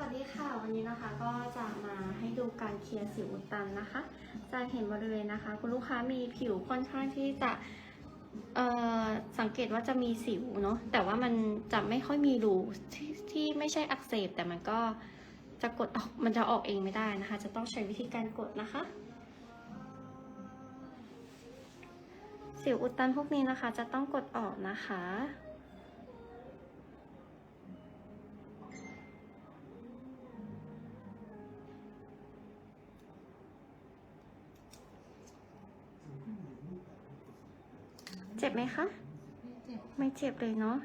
วัสดีค่ะ วันนี้นะคะก็จะมาให้ดูการเคลียร์สิวอุดตันนะคะ จะเห็นบริเวณนะคะ คุณลูกค้ามีผิวค่อนข้างที่จะสังเกตว่าจะมีสิวเนาะแต่ว่ามันจะไม่ค่อยมีรูที่ที่ไม่ใช่อักเสบ แต่มันก็จะกดออกมันจะออกเองไม่ได้นะคะ จะต้องใช้วิธีการกดนะคะ สิวอุดตันพวกนี้นะคะ จะต้องกดออกนะคะ เจ็บไหมคะไม่เจ็บเลยเนาะ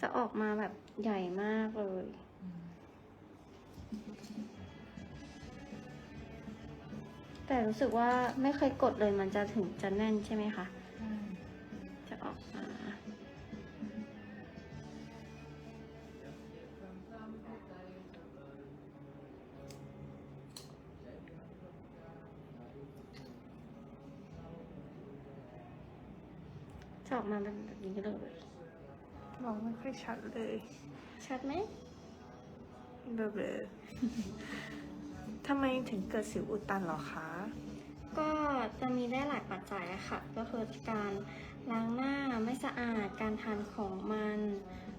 จะออกมาแบบใหญ่มากเลย แต่รู้สึกว่าไม่เคยกดเลยมันจะถึงจะแน่นใช่ไหมคะ จะออกมา จะออกมาเป็นแบบนี้เลย มองไม่ค่อยชัดเลย ชัดไหมเบลอๆทำไมถึงเกิดสิวอุดตันเหรอคะ ก็จะมีได้หลายปัจจัยอะค่ะ ก็คือการล้างหน้าไม่สะอาด การทานของมัน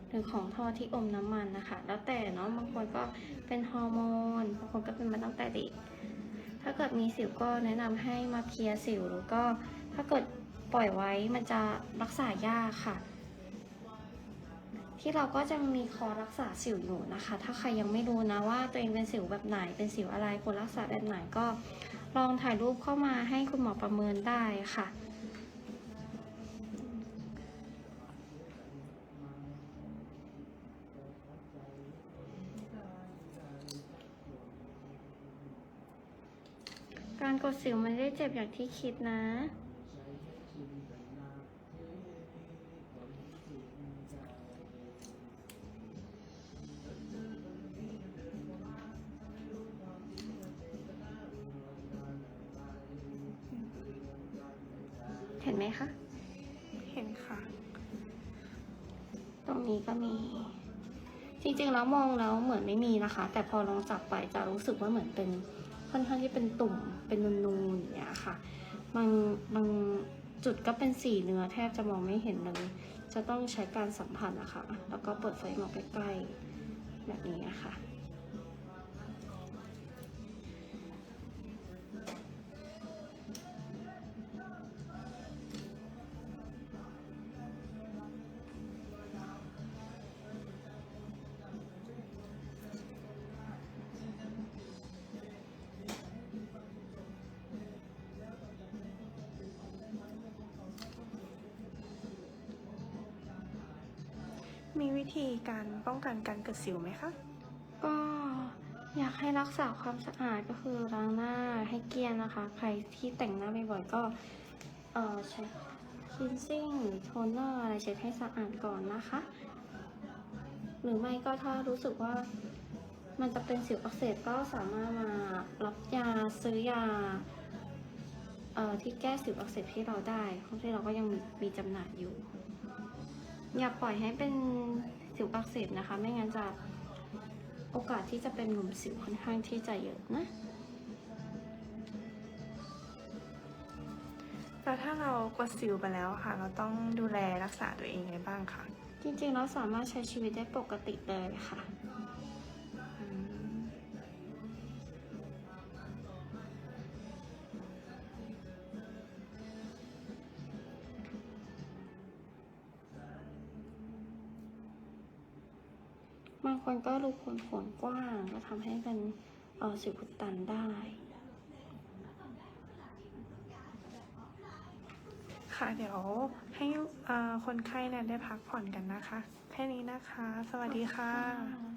หรือของทอดที่อมน้ำมันนะคะ แล้วแต่เนาะ บางคนก็เป็นฮอร์โมน บางคนก็เป็นมาตั้งแต่เด็ก ถ้าเกิดมีสิวก็แนะนำให้มาเคลียร์สิว แล้วก็ถ้าเกิด ปล่อยไว้มันจะรักษายากค่ะ ที่เราก็จะมีคอร์รักษาสิวอยู่นะคะ ถ้าใครยังไม่รู้นะว่าตัวเองเป็นสิวแบบไหน เป็นสิวอะไรควรรักษาแบบไหนก็ลองถ่ายรูปเข้ามาให้คุณหมอประเมินได้ค่ะการกดสิวมันไม่ได้เจ็บอย่างที่คิดนะ เห็นไหมคะ เห็นค่ะ ตรงนี้ก็มี จริงๆแล้วมองแล้วเหมือนไม่มีนะคะ แต่พอลองจับไปจะรู้สึกว่าเหมือนเป็นค่อนข้างที่เป็นตุ่ม เป็นนูนๆอย่างเงี้ยค่ะ บางบางจุดก็เป็นสีเนื้อแทบจะมองไม่เห็นเลย จะต้องใช้การสัมผัสนะคะ แล้วก็เปิดไฟมองใกล้ๆแบบนี้ค่ะ มีวิธีการป้องกันการเกิดสิวไหมคะ ก็อยากให้รักษาความสะอาดก็คือล้างหน้าให้เกลี้ยงนะคะ ใครที่แต่งหน้าบ่อยๆก็เออใช้คลีนซิ่งหรือโทนเนอร์อะไรเช็ดให้สะอาดก่อนนะคะ หรือไม่ก็ถ้ารู้สึกว่ามันจะเป็นสิวอักเสบก็สามารถมารับยาซื้อยาเอ่อที่แก้สิวอักเสบที่เราได้เพราะที่เราก็ยังมีมีจำหน่ายอยู่ อย่าปล่อยให้เป็นสิวอักเสบนะคะ ไม่งั้นจะโอกาสที่จะเป็นหลุมสิวค่อนข้างที่จะเยอะนะแล้วถ้าเรากดสิวไปแล้วค่ะ เราต้องดูแลรักษาตัวเองไงบ้างคะจริงๆเราสามารถใช้ชีวิตได้ปกติเลยค่ะ บางคนก็รูขนขนกว้าง ก็ทำให้เป็นเออสิวอุดตันได้ ค่ะเดี๋ยวให้คนไข้เนี่ยได้พักผ่อนกันนะคะ แค่นี้นะคะ สวัสดีค่ะ